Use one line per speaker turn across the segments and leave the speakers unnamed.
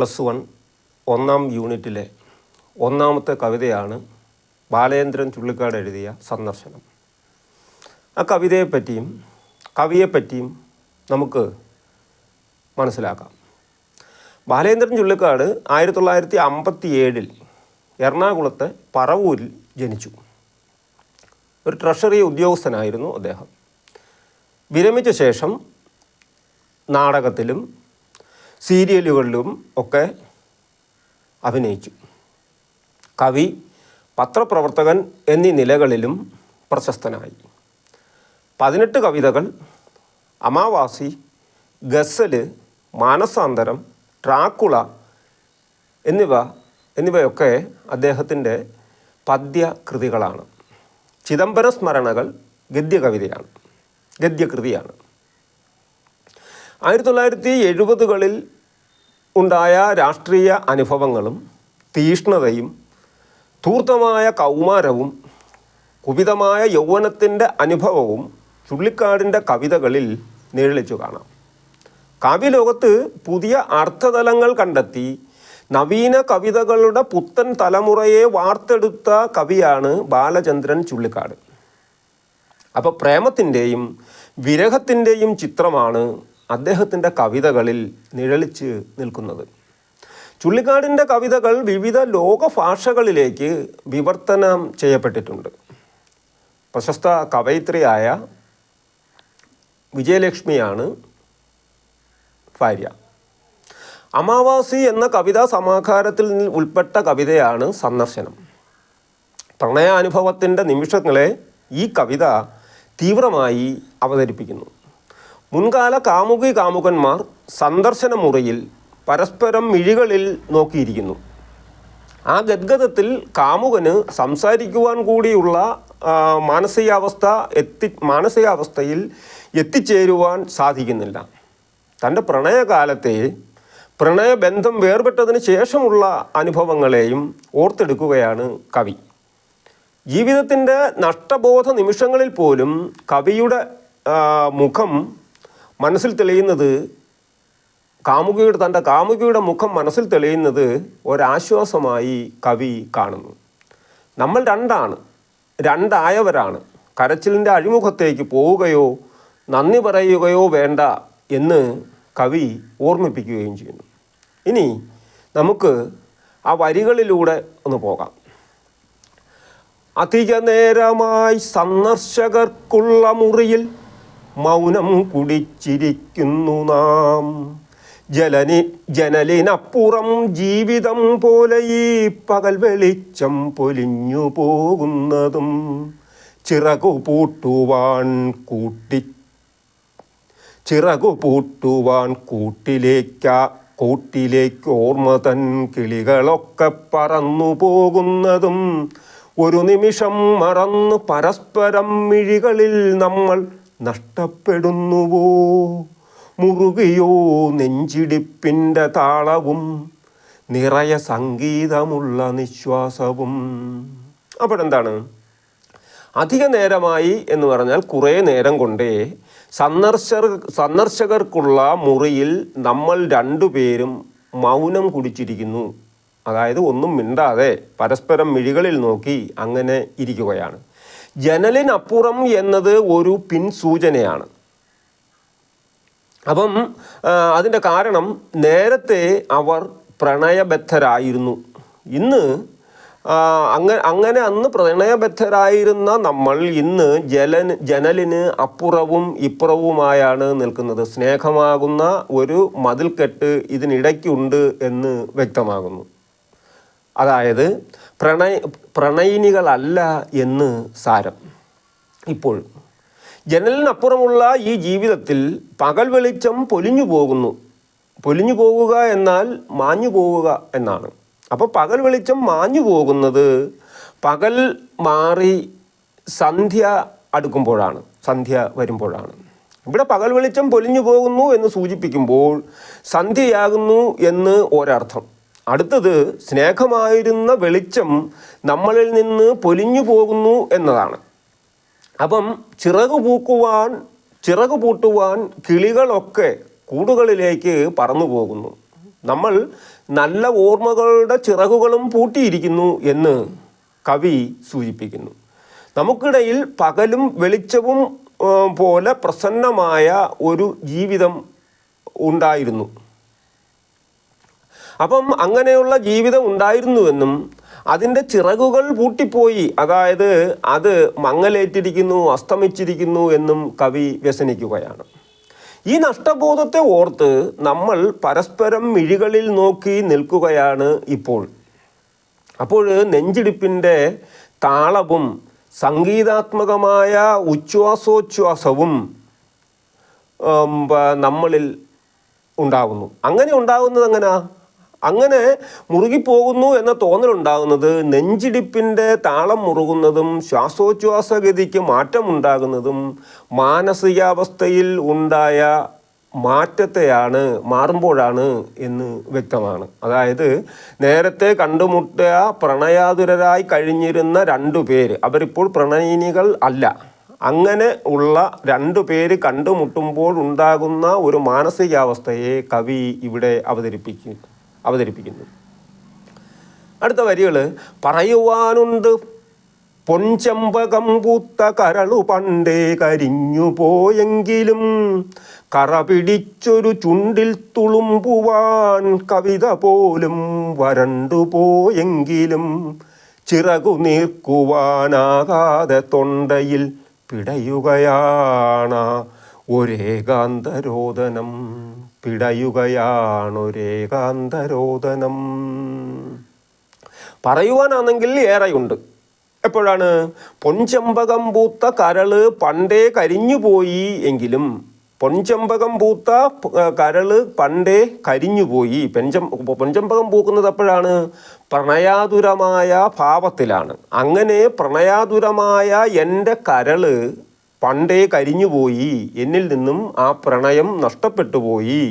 Plus one ഒന്നാം യൂണിറ്റിലെ ഒന്നാമത്തെ കവിതയാണ് ബാലേന്ദ്രൻ ചുള്ളിക്കാട് എഴുതിയ സന്ദർശനം. ആ കവിതയെപ്പറ്റിയും കവിയെപ്പറ്റിയും നമുക്ക് മനസ്സിലാക്കാം. ബാലേന്ദ്രൻ ചുള്ളിക്കാട് ആയിരത്തി തൊള്ളായിരത്തി അമ്പത്തി ഏഴിൽ എറണാകുളത്തെ പറവൂരിൽ ജനിച്ചു. ഒരു ട്രഷറി ഉദ്യോഗസ്ഥനായിരുന്നു അദ്ദേഹം. വിരമിച്ച ശേഷം നാടകത്തിലും സീരിയലുകളിലും ഒക്കെ അഭിനയിച്ചു. കവി പത്രപ്രവർത്തകൻ എന്നീ നിലകളിലും പ്രശസ്തനായി. പതിനെട്ട് കവിതകൾ അമാവാസി ഗസൽ മാനസാന്തരം ട്രാക്കുള എന്നിവ എന്നിവയൊക്കെ അദ്ദേഹത്തിന്റെ പദ്യകൃതികളാണ്. ചിദംബര സ്മരണകൾ ഗദ്യകവിതയാണ് ഗദ്യകൃതിയാണ്. ആയിരത്തി തൊള്ളായിരത്തി എഴുപതുകളിൽ ഉണ്ടായ രാഷ്ട്രീയ അനുഭവങ്ങളും തീഷ്ണതയും ധൂർത്തമായ കൗമാരവും കുപിതമായ യൗവനത്തിന്റെ അനുഭവവും ചുള്ളിക്കാടിന്റെ കവിതകളിൽ നിഴലിച്ചു കാണാം. കാവ്യലോകത്ത് പുതിയ അർത്ഥതലങ്ങൾ കണ്ടെത്തി നവീന കവിതകളുടെ പുത്തൻ തലമുറയെ വാർത്തെടുത്ത കവിയാണ് ബാലചന്ദ്രൻ ചുള്ളിക്കാട്. അപ്പോൾ പ്രേമത്തിന്റെയും വിരഹത്തിന്റെയും ചിത്രമാണ് അദ്ദേഹത്തിന്റെ കവിതകളിൽ നിഴലിച്ച് നിൽക്കുന്നത്. ചുള്ളിക്കാടിന്റെ കവിതകൾ വിവിധ ലോക ഭാഷകളിലേക്ക് വിവർത്തനം ചെയ്യപ്പെട്ടിട്ടുണ്ട്. പ്രശസ്ത കവയിത്രിയായ വിജയലക്ഷ്മിയാണ് ഭാര്യ. അമാവാസി എന്ന കവിതാ സമാഹാരത്തിൽ ഉൾപ്പെട്ട കവിതയാണ് സന്ദർശനം. പ്രണയാനുഭവത്തിന്റെ നിമിഷങ്ങളെ ഈ കവിത തീവ്രമായി അവതരിപ്പിക്കുന്നു. മുൻകാല കാമുകി കാമുകന്മാർ സന്ദർശന മുറിയിൽ പരസ്പരം മിഴികളിൽ നോക്കിയിരിക്കുന്നു. ആ ഗദ്ഗതത്തിൽ കാമുകന് സംസാരിക്കുവാൻ കൂടിയുള്ള മാനസികാവസ്ഥ എത്തി മാനസികാവസ്ഥയിൽ എത്തിച്ചേരുവാൻ സാധിക്കുന്നില്ല. തന്റെ പ്രണയകാലത്തെ പ്രണയബന്ധം വേർപെട്ടതിന് ശേഷമുള്ള അനുഭവങ്ങളെയും ഓർത്തെടുക്കുകയാണ് കവി. ജീവിതത്തിന്റെ നഷ്ടബോധ നിമിഷങ്ങളിൽ പോലും കവിയുടെ മുഖം മനസ്സിൽ തെളിയുന്നത് കാമുകിയുടെ തന്റെ കാമുകിയുടെ മുഖം മനസ്സിൽ തെളിയുന്നത് ഒരാശ്വാസമായി കവി കാണുന്നു. നമ്മൾ രണ്ടാണ് രണ്ടായവരാണ്. കരച്ചിലിന്റെ അഴിമുഖത്തേക്ക് പോവുകയോ നന്ദി പറയുകയോ വേണ്ട എന്ന് കവി ഓർമ്മിപ്പിക്കുകയും ചെയ്യുന്നു. ഇനി നമുക്ക് ആ വരികളിലൂടെ ഒന്ന് പോകാം. അധിക നേരമായി സന്ദർശകർക്കുള്ള മുറിയിൽ മൗനം കുടിച്ചിരിക്കുന്നു നാം. ജലനി ജനലിനപ്പുറം ജീവിതം പോലെ ഈ പകൽ വെളിച്ചം പൊലിഞ്ഞു പോകുന്നതും ചിറകു പൂട്ടുവാൻ കൂട്ടി ചിറകു പൂട്ടുവാൻ കൂട്ടിലേക്ക കൂട്ടിലേക്ക് ഓർമ്മ തൻ കിളികളൊക്കെ പറന്നു പോകുന്നതും ഒരു നിമിഷം മറന്ന് പരസ്പരം മിഴികളിൽ നമ്മൾ നഷ്ടപ്പെടുന്നുവോ? മുറുകയോ നെഞ്ചിടിപ്പിന്റെ താളവും? നിറയ സംഗീതമുള്ള നിശ്വാസവും? അപ്പോൾ എന്താണ് അധിക നേരമായി എന്ന് പറഞ്ഞാൽ കുറേ നേരം കൊണ്ടേ സന്ദർശകർ സന്ദർശകർക്കുള്ള മുറിയിൽ നമ്മൾ രണ്ടുപേരും മൗനം കുടിച്ചിരിക്കുന്നു. അതായത് ഒന്നും മിണ്ടാതെ പരസ്പരം മിഴികളിൽ നോക്കി അങ്ങനെ ഇരിക്കുകയാണ്. ജനലിനപ്പുറം എന്നത് ഒരു പിൻസൂചനയാണ്. അപ്പം ആ, അതിന്റെ കാരണം നേരത്തെ അവർ പ്രണയബദ്ധരായിരുന്നു. ഇന്ന് ആ, അങ്ങ അങ്ങനെ അന്ന് പ്രണയബദ്ധരായിരുന്ന നമ്മൾ ഇന്ന് ജല ജനലിന് അപ്പുറവും ഇപ്പുറവുമായാണ് നിൽക്കുന്നത്. സ്നേഹമാകുന്ന ഒരു മതിൽക്കെട്ട് ഇതിനിടയ്ക്കുണ്ട് എന്ന് വ്യക്തമാകുന്നു. അതായത് പ്രണയ പ്രണയിനികളല്ല എന്ന് സാരം. ഇപ്പോൾ ജനലിനപ്പുറമുള്ള ഈ ജീവിതത്തിൽ പകൽ വെളിച്ചം പൊലിഞ്ഞു പോകുന്നു. പൊലിഞ്ഞു പോകുക എന്നാൽ മാഞ്ഞു പോവുക എന്നാണ്. അപ്പോൾ പകൽ വെളിച്ചം മാഞ്ഞു പോകുന്നത് പകൽ മാറി സന്ധ്യ അടുക്കുമ്പോഴാണ് സന്ധ്യ വരുമ്പോഴാണ്. ഇവിടെ പകൽ വെളിച്ചം പൊലിഞ്ഞു പോകുന്നു എന്ന് സൂചിപ്പിക്കുമ്പോൾ സന്ധ്യയാകുന്നു എന്ന് ഒരർത്ഥം. അടുത്തത് സ്നേഹമായിരുന്ന വെളിച്ചം നമ്മളിൽ നിന്ന് പൊലിഞ്ഞു പോകുന്നു എന്നതാണ്. അപ്പം ചിറകു പൂക്കുവാൻ ചിറകു പൂട്ടുവാൻ കിളികളൊക്കെ കൂടുകളിലേക്ക് പറന്നു പോകുന്നു. നമ്മൾ നല്ല ഓർമ്മകളുടെ ചിറകുകളും പൂട്ടിയിരിക്കുന്നു എന്ന് കവി സൂചിപ്പിക്കുന്നു. നമുക്കിടയിൽ പകലും വെളിച്ചവും പോലെ പ്രസന്നമായ ഒരു ജീവിതം ഉണ്ടായിരുന്നു. അപ്പം അങ്ങനെയുള്ള ജീവിതം ഉണ്ടായിരുന്നുവെന്നും അതിന്റെ ചിറകുകൾ പൂട്ടിപ്പോയി. അതായത് അത് മങ്ങലേറ്റിരിക്കുന്നു അസ്തമിച്ചിരിക്കുന്നു എന്നും കവി വ്യസനിക്കുകയാണ്. ഈ നഷ്ടബോധത്തെ ഓർത്ത് നമ്മൾ പരസ്പരം മിഴികളിൽ നോക്കി നിൽക്കുകയാണ് ഇപ്പോൾ. അപ്പോൾ നെഞ്ചിടിപ്പിന്റെ താളവും സംഗീതാത്മകമായ ഉച്ഛ്വാസോച്ഛ്വാസവും നമ്മളിൽ ഉണ്ടാകുന്നു അങ്ങനെ ഉണ്ടാകുന്നത് എങ്ങനെയാ അങ്ങനെ മുറുകിപ്പോകുന്നു എന്ന തോന്നലുണ്ടാകുന്നത് നെഞ്ചിടിപ്പിന്റെ താളം മുറുകുന്നതും ശ്വാസോച്ഛ്വാസഗതിക്ക് മാറ്റമുണ്ടാകുന്നതും മാനസികാവസ്ഥയിൽ ഉണ്ടായ മാറ്റത്തെയാണ് മാറുമ്പോഴാണ് എന്ന് വ്യക്തമാണ്. അതായത് നേരത്തെ കണ്ടുമുട്ടിയ പ്രണയാതുരരായി കഴിഞ്ഞിരുന്ന രണ്ടു പേര് അവരിപ്പോൾ പ്രണയിനികൾ അല്ല. അങ്ങനെ ഉള്ള രണ്ടു പേര് കണ്ടുമുട്ടുമ്പോൾ ഉണ്ടാകുന്ന ഒരു മാനസികാവസ്ഥയെ കവി ഇവിടെ അവതരിപ്പിക്കും. അവതരിപ്പിക്കുന്നു. അടുത്ത വരികൾ പറയുവാനുണ്ട് പൊൻചമ്പകം പൂത്ത കരളു പണ്ടേ കരിഞ്ഞു പോയെങ്കിലും കറ പിടിച്ചൊരു ചുണ്ടിൽ തുളുമ്പുവാൻ കവിത പോലും വരണ്ടു പോയെങ്കിലും ചിറകു നീർക്കുവാനാകാതെ തൊണ്ടയിൽ പിടയുകയാണ് ഒരേകാന്തരോദനം. പിടയുകയാണൊരേകാന്തരോദനം. പറയുവാനാണെങ്കിൽ ഏറെയുണ്ട്. എപ്പോഴാണ്? പൊൻചമ്പകം പൂത്ത കരൾ പണ്ടേ കരിഞ്ഞുപോയി എങ്കിലും പൊൻചമ്പകം പൂത്ത കരൾ പണ്ടേ കരിഞ്ഞുപോയി. പെൻചം പൊൻചമ്പകം പൂക്കുന്നത് എപ്പോഴാണ്? പ്രണയാതുരമായ ഭാവത്തിലാണ്. അങ്ങനെ പ്രണയാതുരമായ എന്റെ കരൾ പണ്ടേ കരിഞ്ഞുപോയി എന്നിൽ നിന്നും ആ പ്രണയം നഷ്ടപ്പെട്ടു പോയി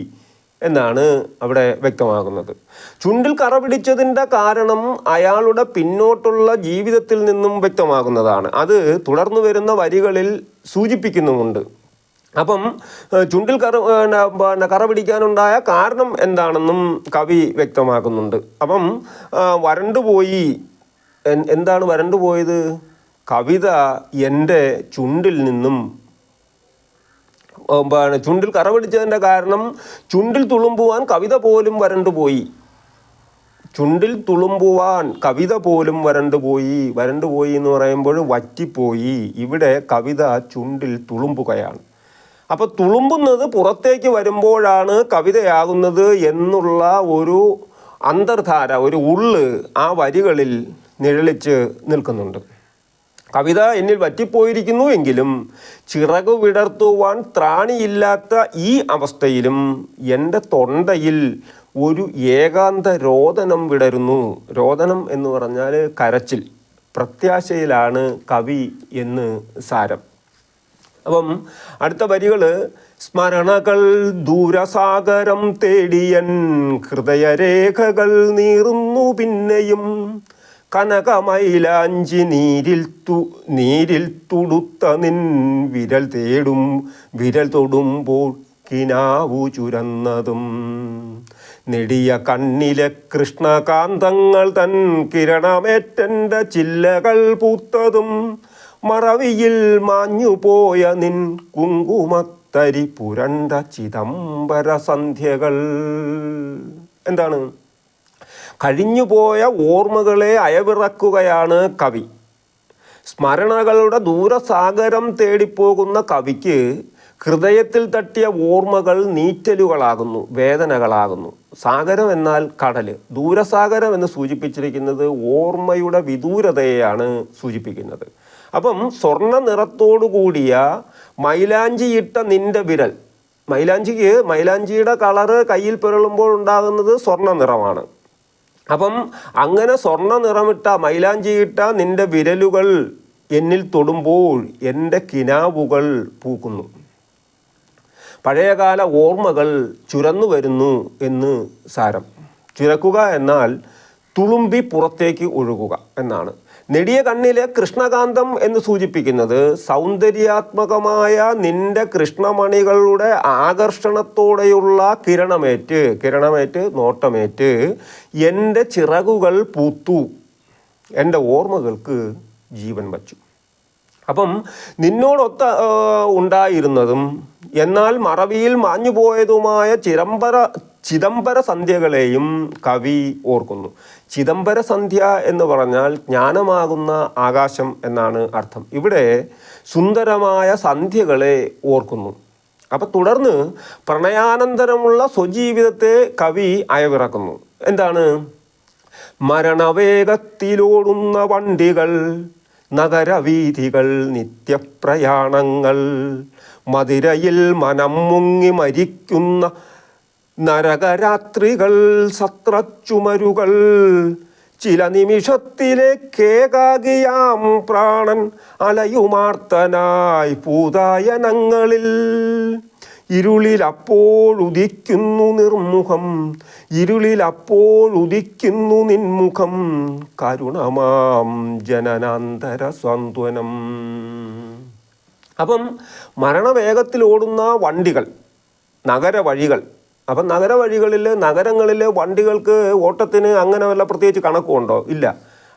എന്നാണ് അവിടെ വ്യക്തമാകുന്നത്. ചുണ്ടിൽ കറ പിടിച്ചതിന്റെ കാരണം അയാളുടെ പിന്നോട്ടുള്ള ജീവിതത്തിൽ നിന്നും വ്യക്തമാകുന്നതാണ്. അത് തുടർന്നു വരുന്ന വരികളിൽ സൂചിപ്പിക്കുന്നുമുണ്ട്. അപ്പം ചുണ്ടിൽ കറ പിന്നെ കറ പിടിക്കാനുണ്ടായ കാരണം എന്താണെന്നും കവി വ്യക്തമാക്കുന്നുണ്ട്. അപ്പം വരണ്ടുപോയി എന്താണ് വരണ്ടുപോയത് കവിത എന്റെ ചുണ്ടിൽ നിന്നും എന്താണ് ചുണ്ടിൽ കറവടിച്ചതിന്റെ കാരണം ചുണ്ടിൽ തുളുമ്പുവാൻ കവിത പോലും വരണ്ടുപോയി ചുണ്ടിൽ തുളുമ്പുവാൻ കവിത പോലും വരണ്ടുപോയി വരണ്ടുപോയി എന്ന് പറയുമ്പോൾ വറ്റിപ്പോയി. ഇവിടെ കവിത ചുണ്ടിൽ തുളുമ്പുകയാണ്. അപ്പോൾ തുളുമ്പുന്നത് പുറത്തേക്ക് വരുമ്പോഴാണ് കവിതയാകുന്നത് എന്നുള്ള ഒരു അന്തർധാര ഒരു ഉള്ള് ആ വരികളിൽ നിഴലിച്ച് നിൽക്കുന്നുണ്ട്. കവിത എന്നിൽ വറ്റിപ്പോയിരിക്കുന്നു എങ്കിലും ചിറകു വിടർത്തുവാൻ ത്രാണിയില്ലാത്ത ഈ അവസ്ഥയിലും എന്റെ തൊണ്ടയിൽ ഒരു ഏകാന്ത രോദനം വിടരുന്നു. രോദനം എന്ന് പറഞ്ഞാൽ കരച്ചിൽ. പ്രത്യാശയിലാണ് കവി എന്ന് സാരം. അപ്പം അടുത്ത വരികൾ സ്മരണകൾ ദൂരസാഗരം തേടിയൻ ഹൃദയരേഖകൾ നീറുന്നു പിന്നെയും കനകമൈലാഞ്ചി നീരിൽ തു നീരിൽ തുടുത്ത നിൻ വിരൽ തേടും വിരൽ തൊടുമ്പോൾ കിനാവു ചുരന്നതും. നെടിയ കണ്ണിലെ കൃഷ്ണകാന്തങ്ങൾ തൻ കിരണമേറ്റന്റെ ചില്ലകൾ പൂത്തതും മറവിയിൽ മാഞ്ഞുപോയ നിൻ കുങ്കുമത്തരി പുരണ്ട ചിദംബര സന്ധ്യകൾ. എന്താണ്? കഴിഞ്ഞുപോയ ഓർമ്മകളെ അയവിറക്കുകയാണ് കവി. സ്മരണകളുടെ ദൂരസാഗരം തേടിപ്പോകുന്ന കവിക്ക് ഹൃദയത്തിൽ തട്ടിയ ഓർമ്മകൾ നീറ്റലുകളാകുന്നു വേദനകളാകുന്നു. സാഗരം എന്നാൽ കടൽ. ദൂരസാഗരം എന്ന് സൂചിപ്പിച്ചിരിക്കുന്നത് ഓർമ്മയുടെ വിദൂരതയെയാണ് സൂചിപ്പിക്കുന്നത്. അപ്പം സ്വർണ നിറത്തോടു കൂടിയ മൈലാഞ്ചിയിട്ട നിന്റെ വിരൽ. മൈലാഞ്ചിക്ക് മൈലാഞ്ചിയുടെ കളറ് കയ്യിൽ പുരളുമ്പോൾ ഉണ്ടാകുന്നത് സ്വർണ നിറമാണ് അപ്പം അങ്ങനെ സ്വർണ നിറമിട്ട മൈലാഞ്ചിയിട്ട നിന്റെ വിരലുകൾ എന്നിൽ തൊടുമ്പോൾ എന്റെ കിനാവുകൾ പൂക്കുന്നു. പഴയകാല ഓർമ്മകൾ ചുരന്നു വരുന്നു എന്ന് സാരം. ചുരക്കുക എന്നാൽ തുളുമ്പി പുറത്തേക്ക് ഒഴുകുക എന്നാണ്. നെടിയ കണ്ണിലെ കൃഷ്ണകാന്തം എന്ന് സൂചിപ്പിക്കുന്നത് സൗന്ദര്യാത്മകമായ നിന്റെ കൃഷ്ണമണികളുടെ ആകർഷണത്തോടെയുള്ള കിരണമേറ്റ് കിരണമേറ്റ് നോട്ടമേറ്റ് എന്റെ ചിറകുകൾ പൂത്തു. എന്റെ ഓർമ്മകൾക്ക് ജീവൻ വച്ചു. അപ്പം നിന്നോടൊത്ത ഉണ്ടായിരുന്നതും എന്നാൽ മറവിയിൽ മാഞ്ഞുപോയതുമായ ചിദംബര ചിദംബര സന്ധ്യകളെയും കവി ഓർക്കുന്നു. ചിദംബര സന്ധ്യ എന്ന് പറഞ്ഞാൽ ജ്ഞാനമാകുന്ന ആകാശം എന്നാണ് അർത്ഥം. ഇവിടെ സുന്ദരമായ സന്ധ്യകളെ ഓർക്കുന്നു. അപ്പം തുടർന്ന് പ്രണയാനന്തരമുള്ള സ്വജീവിതത്തെ കവി അയവിറക്കുന്നു. എന്താണ്? മരണവേഗത്തിലോടുന്ന വണ്ടികൾ നഗരവീഥികൾ നിത്യപ്രയാണങ്ങൾ മതിരയിൽ മനം മുങ്ങി മരിക്കുന്ന നരകരാത്രികൾ സത്രച്ചുമരുകൾ ചില നിമിഷത്തിലേക്കേകാകിയാം പ്രാണൻ അലയുമാർത്തനായി പൂതായനങ്ങളിൽ. ഇരുളിൽ അപ്പോഴുദിക്കുന്നു നിർമുഖം ഇരുളിൽ അപ്പോഴുദിക്കുന്നു നിൻമുഖം കരുണമാം ജനനാന്തര സാന്ത്വനം അപ്പം മരണവേഗത്തിലോടുന്ന വണ്ടികൾ നഗരവഴികൾ അപ്പം നഗരവഴികളിൽ നഗരങ്ങളിൽ വണ്ടികൾക്ക് ഓട്ടത്തിന് അങ്ങനെ വല്ല പ്രത്യേകിച്ച് കണക്കുണ്ടോ ഇല്ല.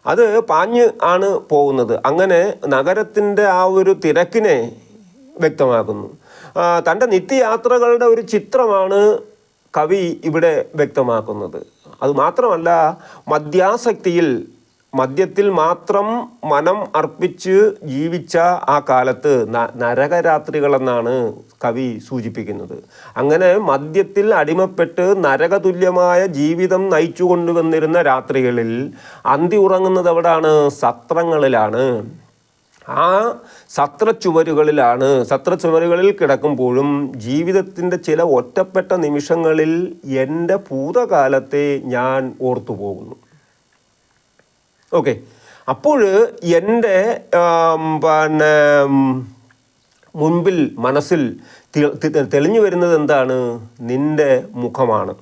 അത് പാഞ്ഞ് ആണ് പോകുന്നത്. അങ്ങനെ നഗരത്തിന്റെ ആ ഒരു തിരക്കിനെ വ്യക്തമാക്കുന്നു. തന്റെ നിത്യയാത്രകളുടെ ഒരു ചിത്രമാണ് കവി ഇവിടെ വ്യക്തമാക്കുന്നത്. അതുമാത്രമല്ല മദ്യാസക്തിയിൽ മദ്യത്തിൽ മാത്രം മനം അർപ്പിച്ച് ജീവിച്ച ആ കാലത്ത് നരകരാത്രികളെന്നാണ് കവി സൂചിപ്പിക്കുന്നത്. അങ്ങനെ മദ്യത്തിൽ അടിമപ്പെട്ട് നരകതുല്യമായ ജീവിതം നയിച്ചു കൊണ്ടുവന്നിരുന്ന രാത്രികളിൽ അന്തി ഉറങ്ങുന്നത് എവിടാണ്? സത്രങ്ങളിലാണ്. ആ സത്രച്ചുവരുകളിലാണ്. സത്രച്ചുവരുകളിൽ കിടക്കുമ്പോഴും ജീവിതത്തിന്റെ ചില ഒറ്റപ്പെട്ട നിമിഷങ്ങളിൽ എന്റെ ഭൂതകാലത്തെ ഞാൻ ഓർത്തു പോകുന്നു ഓക്കെ. അപ്പോൾ എന്റെ പിന്നെ മുൻപിൽ മനസ്സിൽ തെളിഞ്ഞു വരുന്നത് എന്താണ്? നിന്റെ മുഖമാണ്.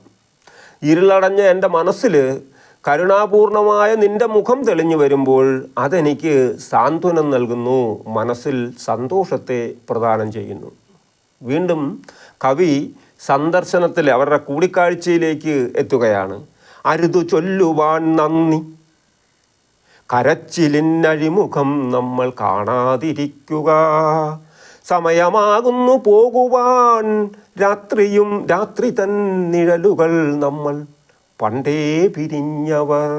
ഇരുളടഞ്ഞ എന്റെ മനസ്സിൽ കരുണാപൂർണമായ നിന്റെ മുഖം തെളിഞ്ഞു വരുമ്പോൾ അതെനിക്ക് സാന്ത്വനം നൽകുന്നു മനസ്സിൽ സന്തോഷത്തെ പ്രദാനം ചെയ്യുന്നു. വീണ്ടും കവി സന്ദർശനത്തിൽ അവരുടെ കൂടിക്കാഴ്ചയിലേക്ക് എത്തുകയാണ്. അരുതു ചൊല്ലുവാൻ നന്ദി. കരച്ചിലിനഴിമുഖം നമ്മൾ കാണാതിരിക്കുക. സമയമാകുന്നു പോകുവാൻ. രാത്രിയും രാത്രി തൻ നിഴലുകൾ നമ്മൾ പണ്ടേ പിരിഞ്ഞവർ.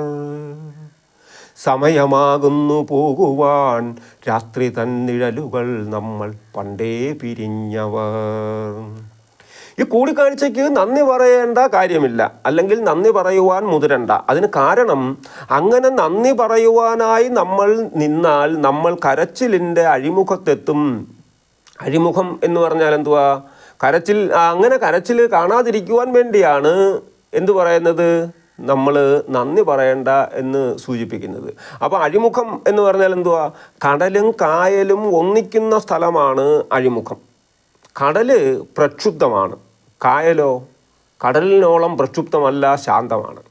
സമയമാകുന്നു പോകുവാൻ. രാത്രി തൻ നിഴലുകൾ നമ്മൾ പണ്ടേ പിരിഞ്ഞവർ. ഈ കൂടിക്കാഴ്ചയ്ക്ക് നന്ദി പറയേണ്ട കാര്യമില്ല. അല്ലെങ്കിൽ നന്ദി പറയുവാൻ മുതിരണ്ട. അതിന് കാരണം അങ്ങനെ നന്ദി പറയുവാനായി നമ്മൾ നിന്നാൽ നമ്മൾ കരച്ചിലിന്റെ അഴിമുഖത്തെത്തും. അഴിമുഖം എന്ന് പറഞ്ഞാൽ എന്തുവാ? കരച്ചിൽ അങ്ങനെ കരച്ചിൽ കാണാതിരിക്കുവാൻ വേണ്ടിയാണ് എന്തു പറയുന്നത്? നമ്മൾ നന്ദി പറയണ്ട എന്ന് സൂചിപ്പിക്കുന്നത്. അപ്പോൾ അഴിമുഖം എന്ന് പറഞ്ഞാൽ എന്തുവാ? കടലും കായലും ഒന്നിക്കുന്ന സ്ഥലമാണ് അഴിമുഖം. കടൽ പ്രക്ഷുബ്ധമാണ്. കായലോ? കടലിനോളം പ്രക്ഷുബ്ധമല്ല ശാന്തമാണ്.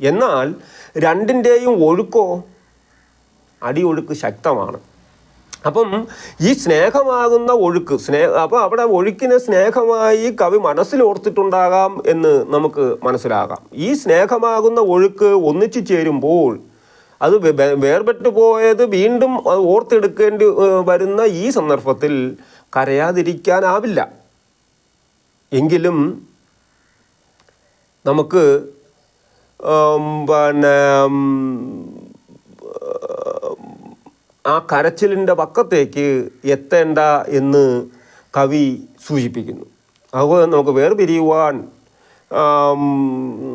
എന്നാൽ രണ്ടിന്റെയും ഒഴുക്കോ? അടിയൊഴുക്ക് ശക്തമാണ്. അപ്പം ഈ സ്നേഹമാകുന്ന ഒഴുക്ക് സ്നേഹ അപ്പോൾ അവിടെ ഒഴുക്കിനെ സ്നേഹമായി കവി മനസ്സിലോർത്തിട്ടുണ്ടാകാം എന്ന് നമുക്ക് മനസ്സിലാകാം. ഈ സ്നേഹമാകുന്ന ഒഴുക്ക് ഒന്നിച്ചു ചേരുമ്പോൾ അത് വേർപെട്ടു പോയത് വീണ്ടും ഓർത്തെടുക്കേണ്ടി വരുന്ന ഈ സന്ദർഭത്തിൽ കരയാതിരിക്കാനാവില്ല. എങ്കിലും നമുക്ക് പിന്നെ ആ കരച്ചിലിന്റെ പക്കത്തേക്ക് എത്തേണ്ട എന്ന് കവി സൂചിപ്പിക്കുന്നു. അതുപോലെ നമുക്ക് വേർപിരിയുവാൻ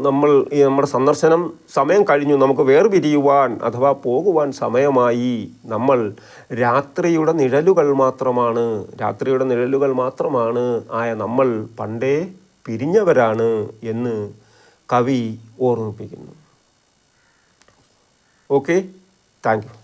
നമ്മൾ ഈ നമ്മുടെ സന്ദർശനം സമയം കഴിഞ്ഞു. നമുക്ക് വേർപിരിയുവാൻ അഥവാ പോകുവാൻ സമയമായി നമ്മൾ രാത്രിയുടെ നിഴലുകൾ മാത്രമാണ് രാത്രിയുടെ നിഴലുകൾ മാത്രമാണ് ആയ നമ്മൾ പണ്ടേ പിരിഞ്ഞവരാണ് എന്ന് കവി ഓർമ്മിപ്പിക്കുന്നു. ഓക്കെ? Thank you.